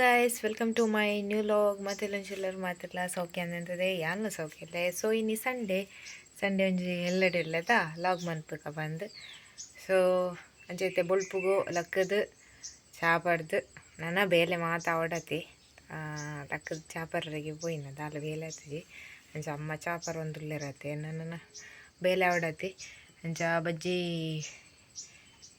Guys welcome to my new vlog ಮತ್ತೆಲ್ಲೊಂಚೆಲ್ಲರು ಮಾತಿಲ್ಲ ಸೌಖ್ಯ ಅಂತಂತದೆ ಯಾನು ಸೌಖ್ಯ ಇಲ್ಲ. ಸೊ ಇನ್ನು ಸಂಡೇ ಸಂಡೇ ಒಂಜಿ ಎಲ್ಲೆಡೆ ಇಲ್ಲದ ಲಾಗ್ ಮನ್ಪಕ ಬಂದು. ಸೊ ಅಂಚೈತೆ ಬೊಳ್ಪುಗು ಲಕ್ಕದು, ಚಾಪಡ್ದು, ನನ್ನ ಬೇಲೆ ಮಾತಾಡತಿ ಲಕ್ಕದ ಚಾಪರ್ರಿಗೆ ಪೋಯಿನ ದಾಲ ಬೇಲೆ ಆತಜಿ ಅಂಚ ಅಮ್ಮ ಚಾಪರ್ ಒಂದುಲ್ಲೆರತ್ತೆ ನನ್ನ ಬೇಲೆ ಆಡತಿ ಅಂಚ ಬಜ್ಜಿ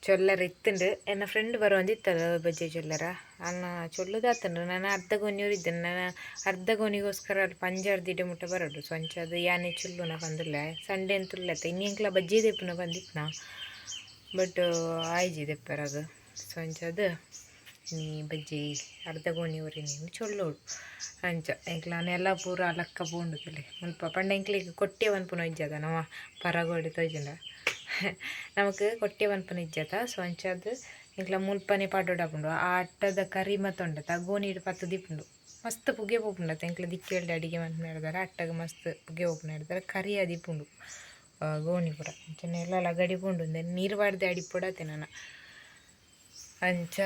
ಚೊಲ್ಲರ ಇತ್ತುಂಡು. ಎನ್ನ ಫ್ರೆಂಡ್ ಬರುವಂದಿತ್ತಲ್ಲ ಬಜ್ಜಿ ಚೊಲ್ಲರ ಅನ್ನ ಚೊಲ್ಲುದಾತಂಡು ನಾನು ಅರ್ಧ ಗೊನಿಯವ್ರು ಇದ್ದೇನೆ. ನಾನು ಅರ್ಧ ಗೊನಿಗೋಸ್ಕರ ಅಲ್ಲಿ ಪಂಜಾರ್ದಿಡೆ ಮುಟ್ಟ ಬರೋಡು ಸೊಂಚ ಅದು. ಯಾನೆ ಚುಲ್ಲುನ ಬಂದಿಲ್ಲ ಸಂಡೆ ಅಂತುಲ್ಲತ್ತ ಇನ್ನೆಂಕ್ಲ ಬಜ್ಜಿ ದೆಪ್ಪುನ ಬಂದಿತ್ತು ಬಟ್ ಆಯ್ಜಿ ಅದು. ಸೊಂಚದ ನೀ ಬಜ್ಜಿ ಅರ್ಧ ಗೋಣಿಯವ್ರಿ ನೀನು ಚೊಲ್ಲೋಡು ಅಂಚ. ಎಂಕ್ಲ ಎಲ್ಲ ಪೂರ ಅಲಕ್ಕ ಪೋಂಡು ಕಲೆ ಮುಲ್ಪ ಪಂಡ ಎಂಕ್ಲಿಗೆ ಕೊಟ್ಟೆ ಪುನಃ ಇಜ್ಜದ ನಾವು ಪರಗೋಡಿ ತೊಯ್ಜಂಡ. ನಮಕ್ ಕೊಟ್ಟೆ ಪನ್ಪನ ಇಜ್ಜತ ಸೊ ಅಂಚಾದ್ ಇಂಕ್ಲ ಮುಲ್ಪನೆ ಪಾಡೋಡಾಪುಂಡು ಆ ಅಟ್ಟದ ಕರಿ ಮತ್ತೊಂಡತ ಗೋಣಿಡ್ ಪತ್ತು ದಿಪ್ಪುಂಡು ಮಸ್ತ್ ಪುಗೆ ಪೋಪುಂಡತ ಎಂಕ್ಲ ದಿಕ್ಕೇಳ್ದೆ ಅಡಿಗೆ ಮನ್ಪುನ ಹಿಡ್ದಾರ ಅಟ್ಟಗ ಮಸ್ತ್ ಪುಗೆ ಪೋಪುನ ಹಿಡ್ದಾರ ಕರಿ ಅದಿಪ್ಪುಂಡು ಗೋಣಿ ಪುರ. ಅಂಚನೆ ಎಲ್ಲ ಲಗಡಿ ಪೋಂಡು. ನೀರು ಬಾಡ್ದೆ ಅಡಿಪೊಡತೆ ನಾನು. ಅಂಚ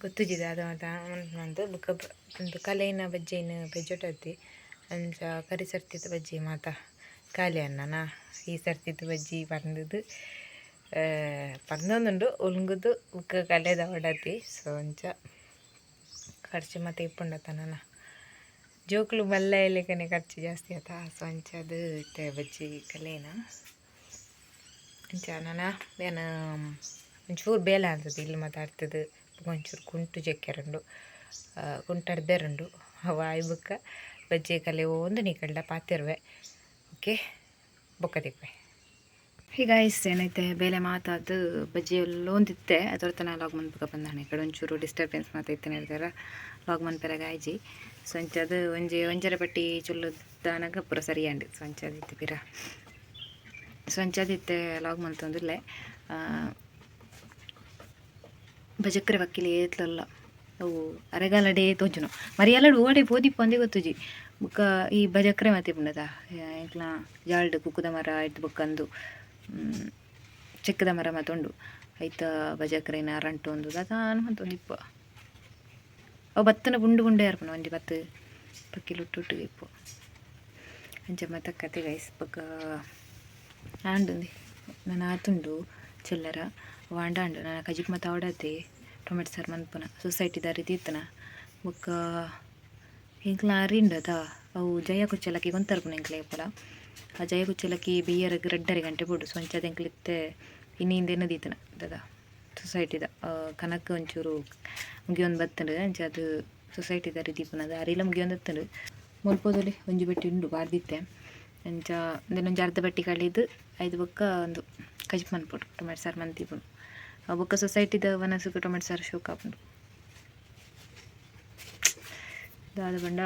ಗೊತ್ತುಜಿದ ಅದು ಮಾತ ನಂದು ಬುಕ್ಕ ಒಂದು ಕಲೆನ ಬಜ್ಜಿನ ಬೆಜ್ಜೊಟತಿ ಅಂಚ ಕರಿ ಸರ್ತಿದ ಬಜ್ಜಿ ಮಾತ. ಅನ್ನನ ಈ ಸರ್ತಿದ ಬಜ್ಜಿ ಪಂದದು ಪಂದೊಂದುಂಡು ಉಲ್ಗುದು ಉಕ್ಕ ಕಲೆದ ಹೊಡತಿ ಸೊ ಅಂಚ ಖರ್ಚು ಮತ್ತೆ ಇಪ್ಪುಂಡತನ ಜೋಕ್ಲು ಮಲ್ಲ ಕನೆ ಖರ್ಚು ಜಾಸ್ತಿ ಆತ ಸೊ ಅಂಚ ಅದು ಇತ್ತೆ ಬಜ್ಜಿ ಕಲೆನ ಅಂಚ ನಾನು ಏನು ಒಂಚೂರು ಬೇಲ ಅಂತದ್ದು ಇಲ್ಲಿ ಮಾತಾಡ್ತದೆ ಒಂಚೂರು ಕುಂಟು ಜಕ್ಕೆರಂಡು ಕುಂಟಡ್ದೆರಂಡು ವಾಯ್ ಬುಕ್ಕ ಬಜ್ಜಿ ಕಲೆ ಒಂದು ನಿಕಲ್ಡ ಪಾತಿರುವೆ ಓಕೆ ಬೊಕ್ಕದಿಪ್ಪೆ ಈಗ ಇಸ್ ಏನೈತೆ? ಬೇಲೆ ಮಾತಾದು ಬಜ್ಜಿ ಎಲ್ಲ ಒಂದಿತ್ತೆ ಅದರ ತನ ಲಾಗ್ ಮನ್ಪಕ ಬಂದಾನೆ. ಈ ಕಡೆ ಒಂಚೂರು ಡಿಸ್ಟರ್ಬೆನ್ಸ್ ಮಾತೈತೆ ಇರ್ತಾರೆ ಲಾಗ್ ಮನ್ಪರ ಗಾಯ್ಜಿ ಸ್ವಂಚದ ಒಂಜಿ ಒಂಜರ ಪಟ್ಟಿ ಚುಲ್ಲದಾನಾಗ ಪುರ ಸರಿ ಅಂಡಿ ಸೊಂಚದಿತ್ತು ಪಿರ ಸ್ವಂಚದಿತ್ತೆ ಲಾಗ್ ಮಲ್ತೊಂದಿಲ್ಲೆ ಬಜಕ್ರೆ ವಕೀಲಿ ಏತ್ಲಲ್ಲ. ಅವು ಅರೆಗಾಲಡೆ ತೋಜುನು ಮರಿಯಾಲಡು ಓಡೆ ಪೋದಿ ಅಂದೇ ಗೊತ್ತುಜಿ. ಬುಕ್ಕ, ಈ ಬಜಕ್ರೆ ಮತ್ತೆ ಪುಂಡದ ಎಂಕ್ಲ ಜಾಲ್ಡ್ ಕುಕ್ಕುದ ಮರ ಆಯ್ತು ಬುಕ್ಕಂದು ಚೆಕ್ಕದ ಮರ ಮತ್ತೊಂಡು ಐತ ಬಜಕ್ರೆನ ರಂಟು ಒಂದು ದಾನ್ ಮತ್ತೊಂದು ಇಪ್ಪ. ಅವು ಬತ್ತನ ಗುಂಡು ಗುಂಡೆ ಯಾರ್ಪನ ಒಂಜಿ ಬತ್ತು ಪಕ್ಕಿಲು ಉಟ್ಟು ಇಪ್ಪು. ಅಂಚ ಮತ್ತ ಕತೆ ಗೈಸ್ ಬೊಕ್ಕ, ಆಂಡುಂದಿ ನಾನು ಆತುಂಡು ಚಿಲ್ಲರ, ವಾಂಡಾಂಡು ನಾನು ಕಜಿಕ್ ಮತ್ತು ಅವಡತೆ ಟೊಮೆಟೊ ಸಾರು ಮನ್ಪುನ, ಸೊಸೈಟಿ ದಾರಿ ತೀರ್ತನ ಬೊಕ್ಕ ಇಂಕ್ಲ ಅರಿಂಡದ ಅವು ಜಯ ಕುಚ್ಚಲಕ್ಕಿ ಗೊಂತರ್ಪುನ ಇಂಕ್ಲ ಏಪಲ ಆ ಜಯ ಕುಚ್ಚಲಕ್ಕಿ ಬಿಯರ್ ರಡ್ಡರೆ ಗಂಟೆ ಬಿಡು ಸ್ವಂಚದ ಎಂಕ್ಲಿತ್ತೆ ಹಿಂದೆ ನದೀತನ ದದ? ಸೊಸೈಟಿದ. ಕನಕ ಒಂಚೂರು ಮುಗಿಯೊಂದು ಬತ್ತಂಡು ಅಂಚ ಅದು ಸೊಸೈಟಿ ರೀತಿಪನದ ಅರಿಲ ಮುಗಿಯೊಂದು ಹತ್ತಂಡು ಮುಲ್ಪೋದಲ್ಲಿ ಒಂಜಿ ಬಟ್ಟಿ ಉಂಡು ಬಾರ್ದಿತ್ತೆ. ಅಂಚ ಒಂಜಿ ಅರ್ಧ ಬಟ್ಟಿ ಕಳಿದು ಐದು ಬೊಕ್ಕ ಒಂದು ಕಜಿಪ್ ಮನ್ಪುಡು ಟೊಮೆಟೊ ಸಾರು ಮಂತಿಪುಂಡು ಆ ಬೊಕ್ಕ ಸೊಸೈಟಿದ ವನಸುಕು ಟೊಮೆಟೊ ಸಾರು ಶೋಕ್ ಆಪುಂಡು ದಾದ ಬಂಡ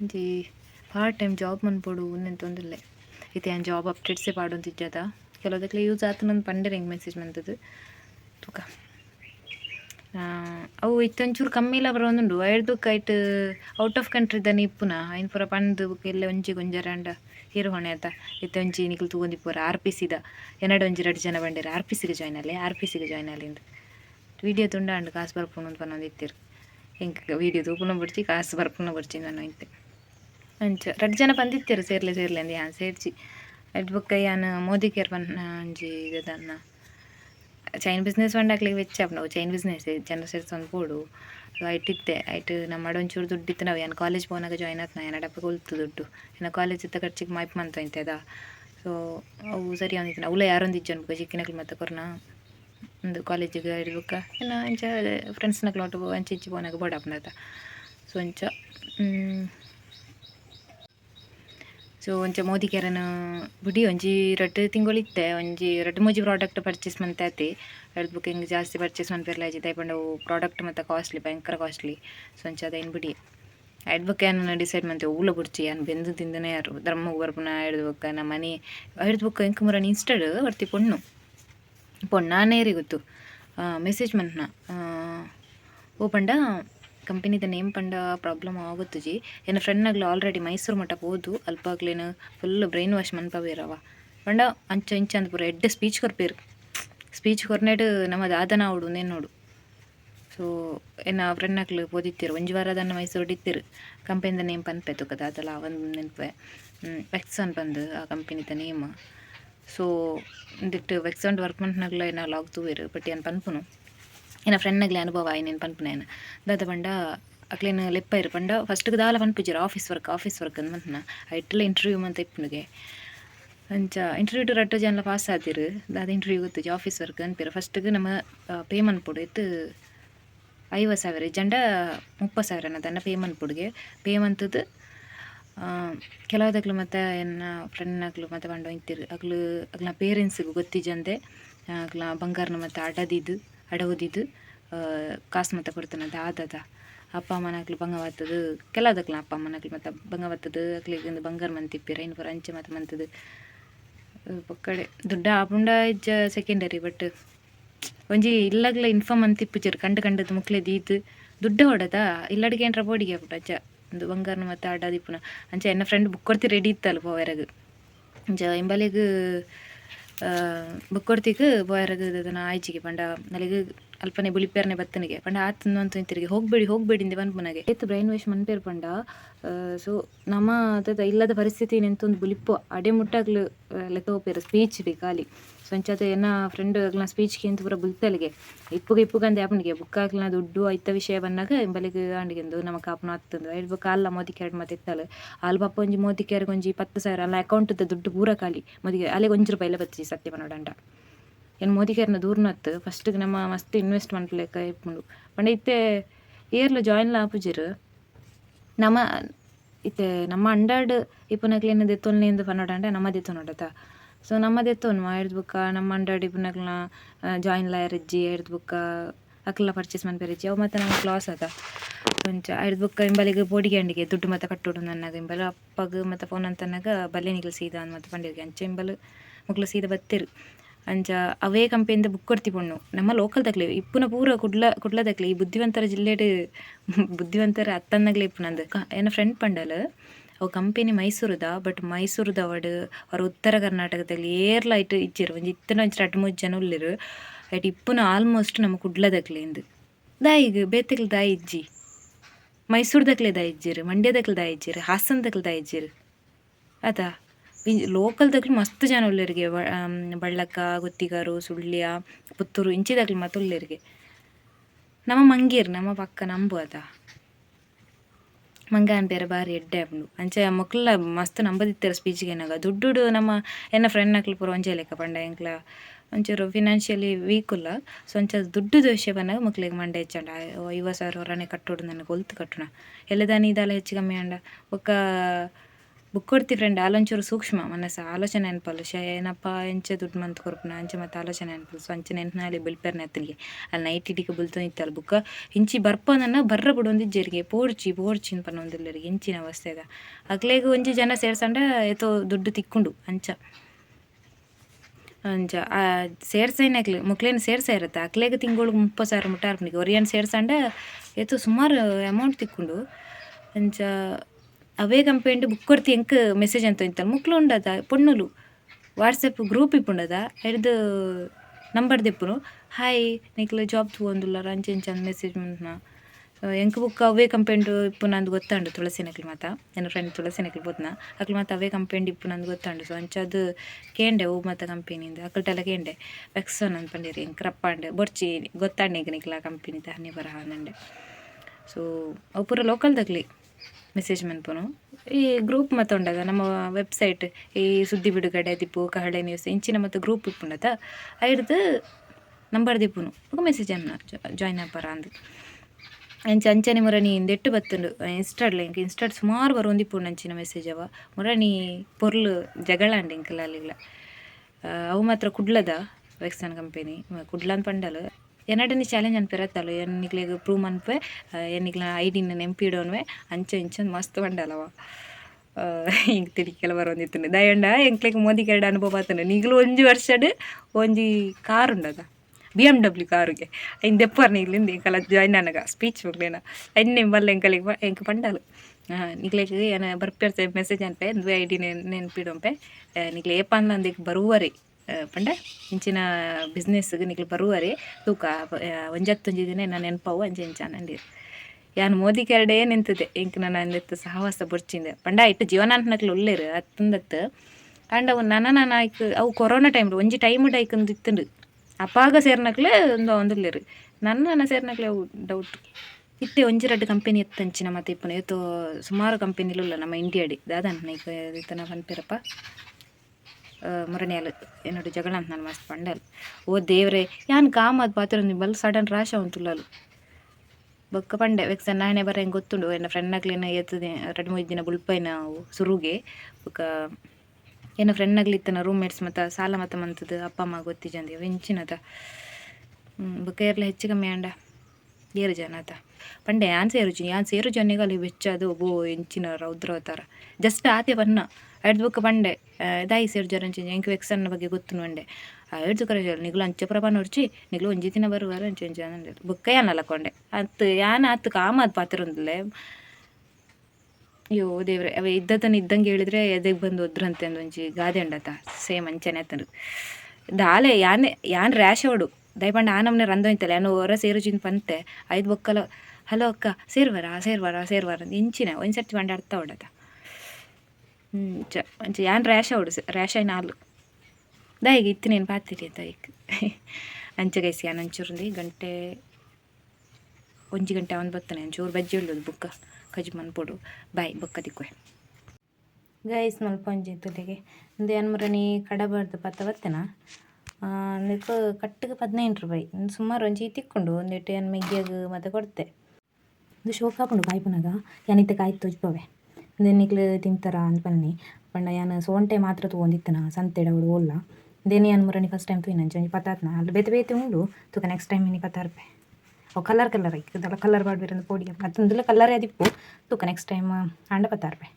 ಒಂಜಿ ಪಾರ್ಟ್ ಟೈಮ್ ಜಾಬ್ ಮನ್ಪೊಡು ಉಂದೆನ್ ತೊಂದಿಲ್ಲೆ ಇತ್ತೆ ಆನ್ ಜಾಬ್ ಅಪ್ಡೇಟ್ಸೇ ಪಾಡೊಂದಿಜ್ಜದ ಕೆಲವುದಕ್ಲೆ ಯೂಸ್ ಆತನೊಂದು ಪಂಡರೆ ಹೆಂಗೆ ಮೆಸೇಜ್ ಬಂದದ್ದು ತುಕ. ಅವು ಇತ್ತೊಂಚೂರು ಕಮ್ಮಿಲ ಬರೋಂದುಂಡು ಐಡ್ದುಕ್ ಐಟ್ ಔಟ್ ಆಫ್ ಕಂಟ್ರಿದ ಇಪ್ಪುನ? ಐನ್ ಪೂರ ಪಂದ್ ಎಲ್ಲ ಒಂಜಿ ಅಂಡ. ಹೀರು ಹೊಣೆ ಆತ ಇತ್ತೆ, ಒಂಜಿ ನಿಖಲ್ ತೂಗೊಂದಿ ಪೂರ ಆರ್ ಪಿ ಸಿದ ಎನ್ನಡ ಒಂಜಿ ಎರಡು ಜನ ಬಂಡೇರು. ಆರ್ ಪಿ ಸಿಗೆ ಜಾಯ್ನ್ ಅಲ್ಲಿ. ಆರ್ ಪಿ ಸಿಗೆ ಜಾಯ್ನ್ ಅಲ್ಲಿಂದ. ವಿಡಿಯೋ ತುಂಡ ಅಂಡ್ ಕಾಸು ಬರ್ಕೊಂಡು ಅಂತ ಬಂದಿತ್ತಿರು ಹಿಂಗೆ ವಿಡಿಯೋ ತೂಪುನ ಬಿಡ್ಚಿ ಕಾಸು ಬರ್ಪುನ ಬಿಡ್ಚಿ ನಾನು ಇಂತೆ ಅಂಚ, ರಡ್ ಜನ ಬಂದಿತ್ತೇರು ಸೇರ್ಲೆ ಸೇರ್ಲೆ ಅಂದು, ಯಾನ್ ಸೇರ್ಚಿ. ಅಡ್ ಬುಕ್ಕ ಯಾನ್ ಮೋದಿ ಕೇರ್ ಬನ್ನ ಒಂಜಿ ಇದನ್ನ. ಚೈನ್ ಬಿಸ್ನೆಸ್ ಪಂಡಾಕ್ಲಿಗೆ ವೆಚ್ಚ ನಾವು, ಚೈನ್ ಬಿಸ್ನೆಸ್ ಜನ ಸೇರ್ಸೊಂದು ಪೋಡು ಐಟ್ ಇತ್ತೆ ಐಟ್ ನಮ್ಮ ಒಂಚೂರು ದುಡ್ಡು ಇತ್ತು ನಾವು ಏನು ಕಾಲೇಜ್ ಪೋನಾಗ ಜಾಯ್ನ್ ಆತ್ ನಾ ಏನಡಪ್ಪ ಕೊಲ್ತು ದುಡ್ಡು. ಇನ್ನು ಕಾಲೇಜ್ ಇತ್ತ ಖರ್ಚಿಗೆ ಮೈಪ್ ಮಂತ ಇಂತದ ಸೊ ಅವು ಸರಿ ಅಂದಿತ್ತು ಅವಳ ಯಾರೊಂದು ಇಜ್ಜನ್ ಬುಕ್ಕ ಚಿಕ್ಕಿನಕ್ಲು ಮತ್ತೆ ಕೊರ್ನ. ಒಂದು ಕಾಲೇಜಿಗೆ ಇರ್ಬೇಕು ಇನ್ನು ಅಂಚ ಫ್ರೆಂಡ್ಸ್ನಕ್ಲು ಒಟ್ಟು ಅಂಚೆ ಇಚ್ಚಿ ಹೋನಾಗ ಬೋಡಪ್ಪನದ ಸೊ ಅಂಚ ಸೊ ಒಂಚ ಮೋದಿ ಬಿಡಿ ಒಂಜಿ ರಡ್ಡ್ ತಿಂಗಳಿತ್ತೆ ಒಂಜಿ ರಡ್ಡ್ ಮೂಜಿ ಪ್ರಾಡಕ್ಟ್ ಪರ್ಚೇಸ್ ಮಂತಾತಿ ಎರಡು ಬುಕ್ ಹಿಂಗೆ ಜಾಸ್ತಿ ಪರ್ಚೇಸ್ ಮನ್ಪೆರ್ಲ ಆಜಿ ದಯಪಂಡ ಪ್ರಾಡಕ್ಟ್ ಮತ್ತು ಕಾಸ್ಟ್ಲಿ ಭಯಂಕರ ಕಾಸ್ಟ್ಲಿ ಸೊ ಅಂಚ ಅದೇನು ಬಿಡಿ ಐಡ್ ಬುಕ್ ಏನು ಡಿಸೈಡ್ ಮಂತೆ ಊಲ ಬಿಡ್ಚಿ ಏನು ಬೆಂದು ತಿಂದನೇ ಯಾರು ಧರ್ಮ ಬರ್ಪುನ ಹಿಡ್ದು ನಮ್ಮ ಮನೆ ಹಿಡ್ದು ಬುಕ್ಕ ಇಂಕ ಮುರ ಇನ್ಸ್ಟಡ್ ಬರ್ತಿ ಪೊಣ್ಣು ಪೊಣ್ಣಾನೇರಿ ಗೊತ್ತು. ಮೆಸೇಜ್ ಮಂತ್ನ ಓ ಪಂಡ ಕಂಪನಿದ ನೇಮ್ ಪಂಡ ಪ್ರಾಬ್ಲಮ್ ಆಗುತ್ತುಜಿ ಏನ ಫ್ರೆಂಡ್ನಾಗ್ಲು ಆಲ್ರೆಡಿ ಮೈಸೂರು ಮಟ್ಟ ಹೋದು ಅಲ್ಪಾಗ್ಲೇನು ಫುಲ್ ಬ್ರೈನ್ ವಾಶ್ ಮನ್ಪವೇರವ. ಪಂಡ, ಅಂಚ ಇಂಚ ಅಂದ ಪೂರ ಎಡ್ಡೆ ಸ್ಪೀಚ್ ಕೊರ್ಪೇರು. ಸ್ಪೀಚ್ ಕೊರ್ನೇಡು ನಮ್ಮ ದಾದನ ಅವಡು, ನೇನು ನೋಡು. ಸೊ ಏನು ಫ್ರೆಂಡ್ನಕ್ಲು ಓದಿತ್ತಿರು. ಒಂಜಿ ವಾರದನ್ನ ಮೈಸೂರು ಡಿತ್ತಿರು ಕಂಪನಿದ ನೇಮ್ ಪನ್ಪೆ ತುಕದ ಅದಲ್ಲ ಒಂದು ನೆನಪೆ. ವೆಕ್ಸನ್ ಬಂದು ಆ ಕಂಪನಿದ ನೇಮ್ ಸೊ ದಿಟ್ಟು ವೆಕ್ಸನ್ ವರ್ಕ್ ಮನ್ಪನಗ್ಲ ಏನ ಲಾಗ್ ತೂವೆರು ಬಟ್ ಏನು ಪನ್ಪುನು. ಏನ ಫ್ರೆಂಡ್ನಗ್ಲೆ ಅನುಭವ ಆಯ್ನೇನು ಪನ್ಪುನ ಏನ. ದಾದ ಪಂಡ, ಅಕ್ಲೇನು ಲೆಪ್ಪ ಇರು. ಪಂಡ ಫಸ್ಟ್ಗೆ ದಾಲ ಪನ್ಪುಜಿರು ಆಫೀಸ್ ವರ್ಕ್ ಆಫೀಸ್ ವರ್ಕ್ ಅಂದ್ ಮಂತನ. ಐಟ್ಲ ಇಂಟರ್ವ್ಯೂ ಮಂತ ಇಪ್ಪನಿಗೆ. ಅಂಚ ಇಂಟರ್ವ್ಯೂ ಟು ರಟ್ಟು ಜನಲ ಪಾಸ್ ಆದಿರು. ದಾದ ಇಂಟರ್ವ್ಯೂ ಗೊತ್ತಿಜಿ ಆಫೀಸ್ ವರ್ಕ್ ಅನ್ಪಿರ ಫಸ್ಟ್ಗೆ ನಮ್ಮ ಪೇಮೆಂಟ್ ಪುಡು ಇತ್ತು ಐವತ್ತು ಸಾವಿರ. ಜಂಡ ಮುಪ್ಪತ್ತು ಸಾವಿರ ಅನ್ನೋದನ್ನ ಪೇಮೆಂಟ್ ಪುಡ್ಗೆ. ಪೇಮೆಂಟ್ದು ಕೆಲವುದಕ್ಲು ಮತ್ತು ಎನ್ನ ಫ್ರೆಂಡ್ನಕ್ಲು ಮತ್ತು ಬಂಡ ಇಂತಿರು ಅಕ್ಲು ಅಕ್ಲ ಪೇರೆಂಟ್ಸ್ಗೂ ಗೊತ್ತಿಜಂದೆ ಅಕ್ಲ ಬಂಗಾರನ ಮತ್ತು ಅಡದಿದ್ದು ಅಡವುದಿದ್ದು ಕಾಸು ಮತ್ತು ಕೊಡ್ತಾನಂತ, ಆದದ. ಅಪ್ಪ ಅಮ್ಮನಕ್ಲು ಬಂಗ ಬತ್ತದು ಕೆಲವುದಕ್ಲ ಅಪ್ಪ ಅಮ್ಮನಕ್ಲು ಮತ್ತು ಬಂಗ ಬತ್ತದು ಅಕ್ಲಿಗೆ ಒಂದು ಬಂಗಾರ ಮಂತಿಪ್ಪಿರ ಇನ್ನು ಅಂಚೆ ಮತ್ತು ಮಂತದು. ಪೊಕ್ಕಡೆ ದುಡ್ಡ ಆಪುಂಡ ಇಜ್ಜ ಸೆಕೆಂಡರಿ ಬಟ್ ಒಂಜಿ ಇಲ್ಲಗ್ಲ ಇನ್ಫಾರ್ಮ್ ಅಂತಿಪ್ಪುಜರ್ ಕಂಡು ಕಂಡದ್ದು ಮುಕ್ಲೆ ದೀತು ದುಡ್ಡ ಹೊಡದ, ಇಲ್ಲಡಿಗೆ ಏನ್ರ ಬೋಡಿಗೆ ಆಗ್ಬಿಟ್ಟು ಅಜ್ಜ. ಒಂದು ಬಂಗಾರನ ಮತ್ತು ಆಡಾದಿಪ್ಪುನ ಅಂಚೆ ಎನ್ನ ಫ್ರೆಂಡ್ ಬುಕ್ ಕೊಡ್ತಿ ರೆಡಿ ಇತ್ತಲ್ಲ ಪೋಯರಗ್ ಅಂಚ ಇಂಬಲಿಗ್ ಬುಕ್ ಕೊಡ್ತಿಗ್ ಪೋಯರಗ್ ಅದನ್ನ ಆಯ್ಚಿಗೆ ಪಂಡ ನಲಿಗ್ ಅಲ್ಪನೆ ಬುಳಿಪೇರ್ನೆ ಬತ್ತನಿಗೆ. ಪಂಡ ಆತನ ಅಂತ ತಿರುಗಿ ಹೋಗ್ಬೇಡಿ ಹೋಗ್ಬೇಡಿ ಇಂದೆ ಮನೆಗೆ. ಏತು ಬ್ರೈನ್ ವಾಶ್ ಮನ್ಪೇರ್ ಪಂಡ. ಸೊ, ನಮ್ಮ ಅದ ಇಲ್ಲದ ಪರಿಸ್ಥಿತಿ ನೆಂತೊಂದು ಬುಲಿಪ್ಪು. ಅಡೆ ಮುಟ್ಟಾಗ್ಲು ಲೆಕ್ಕ ಸ್ಪೀಚ್ ಬಿ ಖಾಲಿ. ಸಂಚಾತ ಏನ ಫ್ರೆಂಡ್ ಆಗ್ಲ ಸ್ಪೀಚ್ಗೆ ಅಂತ ಪೂರ ಬುಲ್ತಲಿಗೆ. ಇಪ್ಪುಗ ಇಪ್ಪುಗಂದೆ ಆಪನಿಗೆ, ಬುಕ್ ದುಡ್ಡು ಐತ ವಿಷಯ ಬಂದಾಗ ಎಂಬಲಿಗೆ ಆಂಡಿಗೆಂದು ನಮ್ಮ ಕಾಪನ ಹತ್ತಂದು ಹೇಳ್ಬೇಕು ಅಲ್ಲ ಮೋದಿ ಕ್ಯಾಡ್ ಮತ್ತೆ ಇತ್ತಲ್ಲ. ಅಲ್ಲಿ ಪಾಪ ಒಂಜಿ ಮೋದಿ ಕ್ಯಾರ್ ಒಂಜಿ ಪತ್ತು ಸಾವಿರ, ಅಲ್ಲ ದ ದುಡ್ಡು ಪೂರ ಖಾಲಿ. ಮೋದಿ ಅಲ್ಲಿಗೆ ಒಂಜಿ ರೂಪಾಯಿ ಬತ್ತಿ ಸತ್ಯ ಪನ್ನೋಡಂಡ ಏನು ದೂರ್ನತ್ತು ಫಸ್ಟಿಗೆ ನಮ್ಮ ಮಸ್ತ್ ಇನ್ವೆಸ್ಟ್ ಮಾಡ್ಲಿಕ್ಕೆ ಇಪ್ಪುಂಡು ಪಂಡ ಇತ್ತೆ ಇಯರ್ಲ ಜಾಯಿನ್ಲ ಆಪುಜಿರು, ನಮ್ಮ ಇತ್ತೆ ನಮ್ಮ ಅಂಡರ್ಡ್ ಅಂಡಾಡ್ ಇಪ್ಪುನಕ್ಲೇನು ದೆತ್ತೊಲ್ನಿಂದ ಪನ್ನೋಡಂಡ ನಮ್ಮ ದೆತ್ತು ನೋಡತ್ತ ಸೊ ನಮ್ಮ ಎತ್ತೋನು ಹಿಡ್ದು ಬುಕ್ಕ ನಮ್ಮ ಅಂಡರ್ಡ್ ಪುನಕ್ಲ ಜಾಯಿನ್ ಲಾಯರ್ ಇಜ್ಜಿ ಹಿಡ್ದು ಬುಕ್ಕ ಅಕ್ಲ ಪರ್ಚೇಸ್ ಮನ್ಪೆರಿಜ್ಜಿ ಅವು ಮತ್ತೆ ನಂಗೆ ಕ್ಲಾಸ್ ಅದ. ಕೊಂಚ ಹಿಡ್ದು ಬುಕ್ಕ ಇಂಬಲಿಗೆ ಬೋಡಿಗೆ ಅಂಡಿಗೆ ದುಡ್ಡು ಮತ್ತೆ ಕಟ್ಟೋಡು ನನ್ನಾಗ ಇಂಬಲು ಅಪ್ಪಗ ಮತ್ತು ಫೋನ್ ಅಂತನಾಗ ಬಲ್ಲೆನಿಗ್ಲು ಸೀದಾ ಅಂದ್ ಮತ್ತೆ ಪಂಡಿಗೆ ಅಂಚೆ ಇಂಬಲು ಮುಗ್ಲು ಸೀದಾ ಬತ್ತಿರು. ಅಂಚ ಅವೇ ಕಂಪೆನಿಯಿಂದ ಬುಕ್ ಕೊಡ್ತಿ ಪೊಣ್ಣು. ನಮ್ಮ ಲೋಕಲ್ ತಕ್ಲೆ ಇಪ್ಪುನ ಪೂರ ಕುಡ್ಲ ಕುಡ್ಲ ತಕ್ಲೆ ಈ ಬುದ್ಧಿವಂತರ ಜಿಲ್ಲೆಡ್, ಬುದ್ಧಿವಂತರ ಅತ್ತನ್ನಗ್ಲೆ ಇಪ್ಪುನಂದು ಏನ ಫ್ರೆಂಡ್ ಪಂಡಲ್. ಅವು ಕಂಪೆನಿ ಮೈಸೂರುದ ಬಟ್ ಮೈಸೂರುದ ಅವಡ್, ಅವ್ರ ಉತ್ತರ ಕರ್ನಾಟಕದಲ್ಲಿ ಏರ್ಲ ಐಟ್ ಇಚ್ಚಿರು. ಒಂಜಿ ಇತ್ತನ ಒಂಚಿ ರಡ್ಡ್ ಜನ ಉಳ್ಳಿರು. ಐಟ್ ಇಪ್ಪುನ ಆಲ್ಮೋಸ್ಟ್ ನಮ್ಮ ಕುಡ್ಲದಕ್ಲೆಂದು ದಾಯಿಗ್ ಬೇತಕ್ಲಿ ದಾಯಿ ಇಜ್ಜಿ. ಮೈಸೂರ್ದಕ್ಲೆ ದಾಯಿ ಇಜ್ಜಿರು ಮಂಡ್ಯದಕ್ಲೆ ದಾಯಿ ಇಜ್ಜಿರು ಹಾಸನದಕ್ಲೆ ದಾಯಿ ಇಜ್ಜಿರು. ಆತಾ ಲೋಕಲ್ದಕ್ಲು ಮಸ್ತ್ ಜನ ಉಳ್ಳೇರಿಗೆ ಬಳ್ಳಕ್ಕ ಗುತ್ತಿಗಾರು, ಸುಳ್ಯ, ಪುತ್ತೂರು, ಇಂಚಿದಾಗ್ಲಿ ಮತ್ತೆ ಉಳ್ಳೇರಿಗೆ ನಮ್ಮ ಮಂಗೀರ್ ನಮ್ಮ ಪಕ್ಕ ನಂಬು ಅದ. ಮಂಗ ಬೇರೆ ಬಾರಿ ಎಡ್ಡೆ ಆಪುಂಡು ಅಂಚೆ ಮೊಕ್ಲ ಮಸ್ತ್ ನಂಬದಿತ್ತರ ಸ್ಪೀಚ್ಗೆ ಏನಾಗ ದುಡ್ಡು ನಮ್ಮ ಎನ್ನ ಫ್ರೆಂಡ್ ನಕ್ಲು ಪೂರ ಒಂಜೆ ಲೆಕ್ಕ ಪಂಡ ಎಂಕ್ಲ ಒಂಚೂರು ಫಿನಾನ್ಷಿಯಲಿ ವೀಕುಲ್ಲ ಸೊ ಒಂಚ ದುಡ್ಡು ದೋಷ ಬಂದಾಗ ಮಕ್ಳಿಗೆ ಮಂಡೆ ಹೆಚ್ಚಂಡ. ಐವತ್ತು ಸಾವಿರ ಹೊರನೆ ಕಟ್ಟೋಡು ನನಗೆ ಹೊಲ್ತು ಕಟ್ಟೋಣ. ಎಲ್ಲದಾನಿ ಇದೆಲ್ಲ ಹೆಚ್ಚು ಕಮ್ಮಿ ಅಂಡ. ಒಕ್ಕ ಬುಕ್ ಕೊಡ್ತಿ ಫ್ರೆಂಡ್ ಆಲೊಂಚೂರು ಸೂಕ್ಷ್ಮ. ಮನಸ್ಸ, ಆಲೋಚನೆ ಅನ್ಪಲ್ಲು ಶ ಏನಪ್ಪ, ಎಂಚೆ ದುಡ್ಡು ಮಂತ್ ಕೊರ್ಪುನ. ಅಂಚೆ ಮತ್ತೆ ಆಲೋಚನೆ ನೆನಪಲ್ಲ. ಸೊ ಅಂಚೆ ನೆನ್ಪನಾಲಿ ಬಿಲ್ಪೇರ್ನ ಎತ್ತನಿಗೆ ಅಲ್ಲಿ ನೈಟ್ ಇಡಿಗೆ ಬುಲ್ತು ನಿತ್ತಲ್ಲ ಬುಕ್ಕ ಇಂಚಿ ಬರ್ಪನನ್ನ ಬರ್ರ ಬಿಡೊಂದಿಜ್ಜರಿಗೆ ಪೋಡ್ಚಿ ಪೋಡ್ಚಿ ಪನ್ನ ಒಂದಿಲ್ಲರಿಗೆ ಇಂಚಿನ ಅವಸ್ಥೆ ಅದ. ಅಕ್ಲೇಗ ಒಂಜಿ ಜನ ಸೇರ್ಸಂಡ ಏತೋ ದುಡ್ಡು ತಿಕ್ಕೊಂಡು. ಅಂಚ. ಅಂಚ. ಸೇರ್ಸೈನ ಅಕ್ಲೆ ಮುಕ್ಲೇನು ಸೇರ್ಸ ಇರುತ್ತೆ. ಅಕ್ಲೇಗ ತಿಂಗಳಿಗೆ ಮುಪ್ಪತ್ತು ಸಾವಿರ ಮುಟ್ಟ ಅರ್ಪನಿಗೆ ಒರಿಯನ್ ಸೇರ್ಸಂಡ ಏತೋ ಸುಮಾರು ಅಮೌಂಟ್ ತಿಕ್ಕೊಂಡು. ಅಂಚ ಕಂಪೆಂಡ್ ಬುಕ್ ಕೊಡ್ತಿ ಎಂಕ್ ಮೆಸೇಜ್ ಇಂತಲ್ಲ ಮುಕ್ಲು ಉಂಡದ, ಪೊಣ್ಣುಲು. ವಾಟ್ಸಪ್ ಗ್ರೂಪ್ ಇಪ್ಪುಂಡದ ಹಿಡ್ದು ನಂಬರ್ ದೆಪ್ಪುನು. ಹಾಯ್ ನಿಕ್ಲ ಜಾಬ್ ತಗೊಂದುಲ್ಲ ಅಂಚೆ ಇಂಚ ಮೆಸೇಜ್ ಮಂತ್ನ ಎಂಕ್ ಬುಕ್ ಅವೇ ಕಂಪೆಂಡ್ ಇಪ್ಪು ನಂದು ಗೊತ್ತಾಂಡು, ತುಳಸಿ ನಕ್ಲಿ ಮಾತ. ನನ್ನ ಫ್ರೆಂಡ್ ತುಳಸಿ ನಕ್ಲಿ ಬೋದ್ನ ಅಕ್ಲಿ ಮಾತ ಅವೇ ಕಂಪೆಂಡ್ ಇಪ್ಪು ನಂದು ಗೊತ್ತಾಂಡು. ಸೊ ಅಂಚದು ಕೇಂಡೆ, ಓ ಮಾತ ಕಂಪೆನಿಂದ ಅಕ್ಕಲ್ಟೆಲ್ಲ ಕೇಂಡೆ. ವೆಕ್ಸನ್ ಪಂಡಿರಿ ಎಂಕ್ ರಪ್ಪಾಂಡೆ. ಬೊರ್ಚಿ, ಗೊತ್ತಾಂಡೆ ಈಗ ನಿಕ್ಲ ಕಂಪೆನಿ ಹನಿ ಬರಹ ನಂಡೆ ಸೊ ಅವು ಪೂರ ಲೋಕಲ್ದಾಗ್ಲಿ ಮೆಸೇಜ್ ಮನ್ಪುನು ಈ ಗ್ರೂಪ್ ಮತ್ತೊಂಡದ, ನಮ್ಮ ವೆಬ್ಸೈಟ್ ಈ ಸುದ್ದಿ ಬಿಡುಗಡೆ, ದಿಪ್ಪು, ಕಹಳೆ ನ್ಯೂಸ್ ಇಂಚಿನ ಮತ್ತು ಗ್ರೂಪ್ ಇಪ್ಪುಂಡದ ಐಡ್ದು ನಂಬರ್ ದಿಪ್ಪುನು. ಮೆಸೇಜ್ ಅನ್ನ ಜಾಯ್ನ್ ಆಪರ ಅಂದು. ಅಂಚ, ಅಂಚನೆ ಮುರಣಿ ಇಂದೆಟ್ಟು ಬತ್ತುಂಡು ಇನ್ಸ್ಟಾಡ್ ಲಿಂಕ್ ಇನ್ಸ್ಟಾಡ್ ಸುಮಾರು ಬರೋ ಒಂದಿಪ್ಪುಂಡು ಅಂಚಿನ ಮೆಸೇಜ್ ಅವ. ಮುರಣಿ ಪೊರ್ಲು ಜಗಳ ಇಂಕಲ ಅಲ್ಲಿಲ್ಲ ಅವು ಮಾತ್ರ ಕುಡ್ಲದ ವೆಕ್ಸನ್ ಕಂಪೆನಿ ಕುಡ್ಲ ಅಂತ ಪಂಡಲು. ಎನ್ನಡನಿ ಚಾಲೆಂಜ್ ಅನ್ಪಿರತ್ತಲ್ಲ ಎನ್ನಿಗ್ಲಿಗೆ ಪ್ರೂವ್ ಮನ್ಪೆ ಎನ್ನಿಗ್ಲ ಐಡಿನ ನೆಂಪಿಡೋನ್ವೆ ಅಂಚ ಇಂಚ ಮಸ್ತ್ ಪಂಡಲವ ಹಿಂಗೆ ಕೆಲ ಬರೋಂದಿತ್ತು ದಯಂಡ ಎಂಕ್ಲೆಗ್ ಮೋದಿ ಕೆರಡು ಅನುಭವ ಆತನು. ನೀಗ್ಲು ಒಂಜಿ ವರ್ಷಡ್, ಒಂಜಿ ಕಾರ್ ಉಂಡದ? ಬಿ ಎಂ ಡಬ್ಲ್ಯೂ ಕಾರುಗೆ ಐನ್ ದೆಪ್ಪರ್ನ ಇಲ್ಲಿಂದ ಎಂಕಲ ಜಾಯ್ನ್ ಅನ್ನಗ ಸ್ಪೀಚ್ ಮಗ್ಲೇನ ಐನ್ನೆ ಬಲ್ಲ ಎಂಕಲಿಗೆ ಎಂಕ್ ಪಂಡಲು ನಿಗ್ಲೆಗ್ ಏನ ಬರ್ಪಿರ್ತೆ ಮೆಸೇಜ್ ಅನ್ಪೆ ಐ ಡಿ ನೆನ್ಪಿಡೊಂಪೆ ನಿಗ್ಲೆ ಏಪಂದ್ ಅಂದಿಗೆ ಬರುವರೆ. ಪಂಡ, ಇಂಚಿನ ಬಿಸ್ನೆಸ್ಗೆ ನಿಕ್ಲು ಬರುವರೆ, ತೂಕ ಒಂಜತ್ತೊಂಜಿ ದಿನ ನಾನು ನೆನಪವು ಅಂಚೆ ಇಂಚಾನಂದಿರು ಯಾನ್ ಮೋದಿ ಕೆರಡೆ ನಿಂತದೆ, ಇಂಕ್ ನಾನು ಅಂದಿತ್ತು ಸಹವಾಸ ಬುರ್ಚಿಂದ. ಪಂಡ, ಇಟ್ಟು ಜೀವನ ಉಳ್ಳೇರು ಅತ್ತಂದತ್ತು ಅಂಡ್ ಅವು ನನ್ನ ನಾನು ಆಯ್ಕ್ ಅವು ಕೊರೋನಾ ಟೈಮ್ ಒಂಜಿ ಟೈಮ್ ಡೈಕಂದು ಇತ್ತುಂಡು. ಅಪಾಗ ಸೇರ್ನಕ್ಲೆ ಒಂದು ಒಂದುಲ್ಲೇರು. ನನ್ನ ನನ್ನ ಸೇರ್ನಕ್ಲೆ ಅವು ಡೌಟ್ ಇತ್ತೆ ಒಂಜಿ ರಡ್ಡು ಕಂಪೆನಿ ಎತ್ತಂಚಿನ ಮತ್ತೆ ಇಪ್ಪನ, ಇವತ್ತು ಸುಮಾರು ಕಂಪೆನಿಲು ನಮ್ಮ ಇಂಡಿಯಾಡಿ ದಾದನ್ ಈಗ ಇತ್ತನ ಪನ್ಪಿರಪ್ಪ. ಮುರಣಿಯಲ್ ಏನೋ ಜಗಳ ಅಂತ ನಾನು ಮಸ್ತ್ ಪಂಡಲ್ ಓ ದೇವ್ರೆ, ಯಾನ್ ಕಾಮದ್ ಪಾತ್ರ ಬಲ್ ಸಡನ್ ರಾಶ ಉಂಟುಲ್ಲಲು ಬೊಕ್ಕ ಪಂಡೆ ವೆಕ್ಸ ನಾನೇ ಬರ, ಹೆಂಗೆ ಗೊತ್ತುಂಡು ಎನ್ನ ಏನೋ ಎತ್ತದೆ, ರೆಡ್ ಮೂರು ದಿನ ಬುಲ್ಪೈನ ಸುರುಗೆ, ಬೊಕ್ಕ ಏನ ಫ್ರೆಂಡ್ನಗ್ಲಿ ಇತ್ತನ ರೂಮ್ಮೇಟ್ಸ್ ಮತ್ತು, ಸಾಲ ಮತ್ತೆ ಮಂತದ ಅಪ್ಪ, ಅಮ್ಮ ಗೊತ್ತಿಜಂದಿ ವೆಂಚಿನದ. ಬೊಕ್ಕ ಏರ್ಲ ಹೆಚ್ಚು ಕಮ್ಮಿ ಅಂಡ ಏರು ಜನ ಆತ. ಪಂಡೆ, ಯಾನ್ ಸೇರುಜಿ ಯಾನ್ ಸೇರು ಜನಿಗಲ್ಲಿ ಬೆಚ್ಚ ಓ ಎಂಚಿನ ರೌದ್ರವತಾರ ಜಸ್ಟ್ ಆತೆ ಬನ್ನ ಐಡ್ದು ಪಂಡೆ ದಾಯಿ ಸೇರು ಜರಂಚಿ ಎಂಕ್ ವೆಕ್ಸನ್ನ ಬಗ್ಗೆ ಗೊತ್ತು ನಂಡೆ. ಐಡ್ದು ಕರೆ ನಿಗ್ಲು ಅಂಚೆ ಪ್ರಭಾ ನೋಡ್ಚಿ ನಿಗ್ಲು ಒಂಜಿ ದಿನ ಬರುವಾರ ಅಂಚೆ ಅಂಚೆ ಬುಕ್ಕ ಯಾನ್ ಅಲ್ಲಕೊಂಡೆ ಅತ್ ಯಾನ್ ಆತ್ ಕಾಮದ್ ಪಾತ್ರ ಒಂದಿಲ್ಲ ಅಯ್ಯೋ ದೇವ್ರೆ, ಅವ ಇದ್ದತನ ಇದ್ದಂಗೆ ಹೇಳಿದ್ರೆ ಎದೆಗೆ ಬಂದು ಒದ್ರಂತೆ ಒಂಜಿ ಗಾದೆ ಉಂಡತ. ಸೇಮ್ ಅಂಚನೆ ಆತನು ದಾಲೆ, ಯಾನೆ, ಯಾನ್ ರ್ಯಾಶ್ ಅವಡು. ದಯಪಂಡ ಆ ನಮ್ನೆ ರಂದೋಯ್ತಲ್ಲ ನಾನು ಹೊರ ಸೇರುಜಿನ್ ಪಂತೆ ಐದು ಬೊಕ್ಕಲ, ಹಲೋ ಅಕ್ಕ, ಸೇರ್ವರ ಸೇರ್ವರ ಸೇರ್ವರ ಇಂಚಿನ ಒಂದು ಸರ್ತಿ ಬಂಡ ಅರ್ಥ ಹೊಡೆದ. ಹ್ಞೂ ಚ ಅಂಚ ಯಾನ್ ರ್ಯಾಶ ಹೊಡಿಸ, ರ್ಯಾಶ ಆಯ್ನ ಹಾಲು. ಇತ್ತು ನೀನು ಪಾತಿರಿ ದೈಕ್ ಅಂಚೆ ಗೈಸಿ ಏನು ಒಂಚೂರುಂದಿ ಗಂಟೆ ಒಂಜಿ ಗಂಟೆ ಅವನು ಬರ್ತಾನೆ ಒಂಚೂರು ಬಜ್ಜಿ ಉಳ್ಳೋದು ಬುಕ್ಕ ಕಜಿ ಮನ್ಪೊಡು ಬಾಯ್, ಬುಕ್ಕ ದಿಕ್ವೆ ಗೈಸ್ ಮಲ್ಪ ಒಂಜಿ ತುಲೆಗೆ. ಇಂದು ಏನ್ಮರನಿ ಕಡಬಾರ್ದು ಪತ್ತ ಬತ್ತೇನ ನಿಕ್ಕು ಕಟ್ಟಿಗೆ ಹದಿನೈದು ರೂಪಾಯಿ ಸುಮಾರು ಒಂಜಿ ತಿಕ್ಕೊಂಡು ಒಂದಿಟ್ಟು ಏನು ಮೆಗ್ಗಿಯಾಗ ಮತ್ತೆ ಕೊಡ್ತೆ ಇದು ಶೋಕ್ ಹಾಕೊಂಡು ಬಾಯಿ ಪುನಗ ಯಾನಿತ್ತೆ ಕಾಯಿ ತೋಜ್ಪವೆ ನಿಕ್ಲು ತಿಂತಾರ ಬನ್ನಿ ಪಂಡ ಯಾನು ಸೋಂಟೆ ಮಾತ್ರ ತೊಗೊಂಡಿತ್ತನ ಸಂತೆಡ ಅವಳು ಓಲ್ಲ ದೇನಿ ಏನು ಫಸ್ಟ್ ಟೈಮ್ ತೂಯಿನ ಒಂಜಿ ಪತ್ತಾತ್ನ ಅಲ್ಲಿ ಬೇತೆ ಬೇತೆ ಉಂಡು ತುಕ ನೆಕ್ಸ್ಟ್ ಟೈಮ್ ಇನ್ನಿ ಪತ್ತಾರು ಓ ಅವು ಕಲರ್ ಕಲರ್ ಐಕ್ ಕಲರ್ ಬಾಡ್ಬೇರಂದು ಪೋಡಿ ಮತ್ತೊಂದುಲ್ಲ ಕಲರೇ ಅದಿಪ್ಪು ತುಕ ನೆಕ್ಸ್ಟ್ ಟೈಮ್ ಆಂಡ ಪತ್ತಾರು ರೂಪಾಯಿ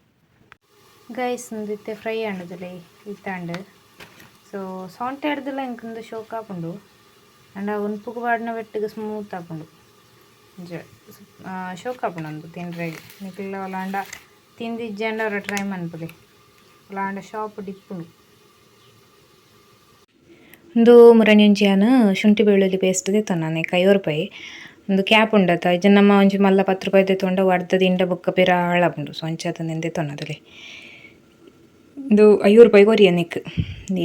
ಗೈಸ್ ಒಂದಿತ್ತೆ ಫ್ರೈ ಆಂಡದಲ್ಲಿ ಇತ್ತಾಂಡು ಸೊ ಸೊಂಟೆ ಹಿಡ್ದಿಲ್ಲ ಇಂಕೊಂದು ಶೋಕ್ ಹಾಕೊಂಡು ಅಂಡ ಉನ್ಪುಗು ಬಾಡಿನ ಬೆಟ್ಟಿಗೆ ಸ್ಮೂತ್ ಹಾಕೊಂಡು ಜ ಶೋಕ್ ಹಾಕೊಂಡು ಒಂದು ತಿಂದ್ರೆ ನಿಕ್ಲ ಒಲಾಂಡ ತಿಂದಿಜ್ಜಂಡ ಅವ್ರ ಟ್ರೈ ಮನ್ಪುಲೆ ಒಲಾಂಡ ಶಾಪ್ ಡಿಪ್ಪುಂಡು ಒಂದು ಮುರಣಿ ಒಂಜಿಯಾನು ಶುಂಠಿ ಬೆಳ್ಳುಳ್ಳಿ ಪೇಸ್ಟ್ ದಿತ್ತು ನಾನು ಐವತ್ತು ರೂಪಾಯಿ ಒಂದು ಕ್ಯಾಪ್ ಉಂಡತ ಇಜ್ಜ ನಮ್ಮ ಒಂಜಿ ಮಲ್ಲ ಪತ್ತು ರೂಪಾಯಿ ತೊಂಡ ಅರ್ಧ ದಿಂಡ ಬೊಕ್ಕ ಪೇರ ಆಳ ಸೊ ಅಂಚ ತಂದೆ ತೊನ್ನದಲ್ಲಿ ಇದು ಐವತ್ತು ರೂಪಾಯಿಗೆ ಕೊರಿಯ ನಿಕ್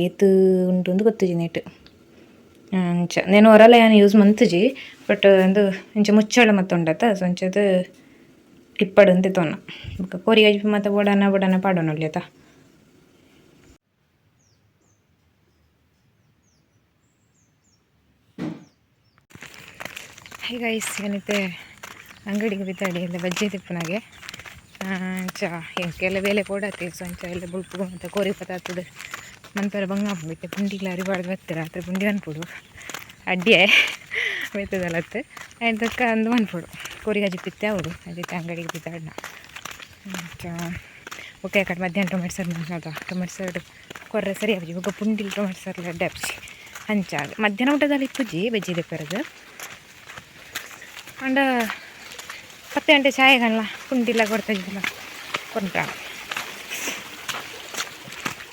ಏತು ಉಂಟು ಒಂದು ಗೊತ್ತುಜಿ ನೀಟ್ ಅಂಚ. ನೇನು ಹೊರಲ್ಲ ಏನು ಯೂಸ್ ಮಂತುಜಿ ಬಟ್ ಒಂದು ಇಂಚ ಮುಚ್ಚಳ ಮತ್ತು ಉಂಡತ್ತ ಸೊ ಅಂಚದು ಇಪ್ಪಡು ಅಂತ ತೋನ. ಬೊಕ್ಕ ಕೊರಿ ಗಜಿ ಮತ್ತು ಬೊಡನ ಬೊಡನ ಪಾಡೋಣ ಉಳ್ಯತ ಈಗ ಇಸ್ ಏನಿತ್ತೆ ಅಂಗಡಿಗೆ ಬಿದ್ದಾಡಿ ಎಲ್ಲ ಬಜ್ಜಿ ತಿಪ್ಪನಾಗೆ ಅಂಚ ಎಂಕೆಲ್ಲ ಬೇಲೆ ಕೊಡತ್ತೆ ಸೊ ಅಂಚ ಎಲ್ಲ ಬುಳ್ಪು ಮತ್ತು ಕೋರಿ ಪತ್ತಾತದ ಮನ್ಪರ ಬಂಗ ಬಿಟ್ಟೆ ಪುಂಡಿಗ್ಲ ಅರಿಬಾರ್ದು ಬತ್ತೆ ರಾತ್ರಿ ಪುಂಡಿ ಅನ್ಪುಡು ಅಡ್ಡಿಯೇ ಬೇತದಲ್ಲತ್ತೆ ಅದಕ್ಕೆ ಅಂದು ಅನ್ಪುಡು ಕೋರಿ ಗಜಿ ಪಿತ್ತೆ ಅವರು ಅದೆ ಅಂಗಡಿಗೆ ಬಿದ್ದಾಡ್ನ ಅಂಚ ಓಕೆ ಕಡೆ ಮಧ್ಯಾಹ್ನ ಟೊಮೆಟೊ ಸರ್ ಮಾಡ್ನದ ಟೊಮೆಟೊ ಸರ್ ಕೊರ್ರೆ ಸರಿ ಆಪಜಿ ಒಬ್ಬ ಪುಂಡಿಲ್ ಟೊಮೆಟೊ ಸರ್ ಅಡ್ಡೆ ಆಪಜಿ ಅಂಚಾಗ ಮಧ್ಯಾಹ್ನ ಊಟದಲ್ಲಿ ಇಪ್ಪುಜಿ ಬಜ್ಜಿ ದೆಪ್ಪರದು ಅಂಡ ಪತ್ತೆ ಗಂಟೆ ಚಾಯ್ ಕಣ್ಲ ಕುಂಟಿಲ್ಲ ಕೊಡ್ತಾ ಇದ್ದಿಲ್ಲ. ಕೊಂಟ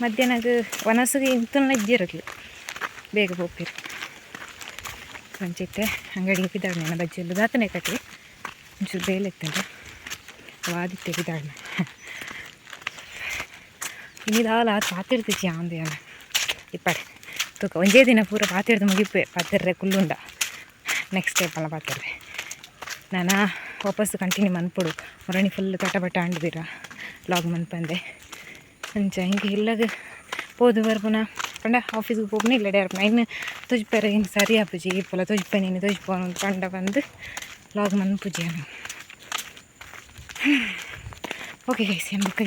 ಮಧ್ಯಾಹ್ನಕ್ಕೆ ಒನಸಿಗೆ ಇಂತನ ಇದ್ದಿರಲಿ ಬೇಗ ಹೋಗ್ತೀರಿ. ಸಂಚಿತ್ತೆ ಅಂಗಡಿಗೆ ಬಿದ್ದಾಳೆ ಬಜ್ಜಿ ಎಲ್ಲ ದಾತನೇ ಕಟ್ಟಿ. ಒಂಚೂರು ಬೇಲೆ ವಾದಿತ್ತೆ ಬಿದ್ದಾಳೆ ಇನ್ನಿದಾಲ ಪಾತಿರ್ತಿಚ್ಚಿ ಆಂದೆ ಇಪ್ಪಡೆ ತೂಕ, ಒಂದೇ ದಿನ ಪೂರ ಪಾತಿರ್ದು ಮುಗಿಪೆ ಪಾತಿರ್ರೆ ಕುಲ್ಲುಂಡ. ನೆಕ್ಸ್ಟ್ ಟೈಪ್ ಎಲ್ಲ ಪಾತಿರ್ರೆ. ನಾನು ವಾಪಸ್ ಕಂಟಿನ್ಯೂ ಮನ್ಪುಡು ಮುರಣಿ ಫುಲ್ ತಟಬಟ ಆಂಡ್ದಿರ. ಲಾಗ್ ಮನ್ಪಂದೆ ಅಂಚ, ಹಿಂಗೆ ಇಲ್ಲಾಗ ಪೋದು ಬರ್ಪುನ ಪಂಡ ಆಫೀಸ್ಗೆ ಹೋಗ್ನಿ ಇಲ್ಲ ಡೇರ್ಪನ ಇನ್ನು ತುಜ್ಪೆರ ಹಿಂಗೆ ಸರಿ ಆಪುಜಿ ಇಪ್ಪಲ ತುಜ್ಪೆ, ನೀನು ತುಜ್ಪೋನು ಅಂತ ಪಂಡ ಬಂದು ಲಾಗ್ ಮನ್ಪುಜಿ ಓಕೆ ಗೈಸ್ ಏನು ಬುಕ್ಕ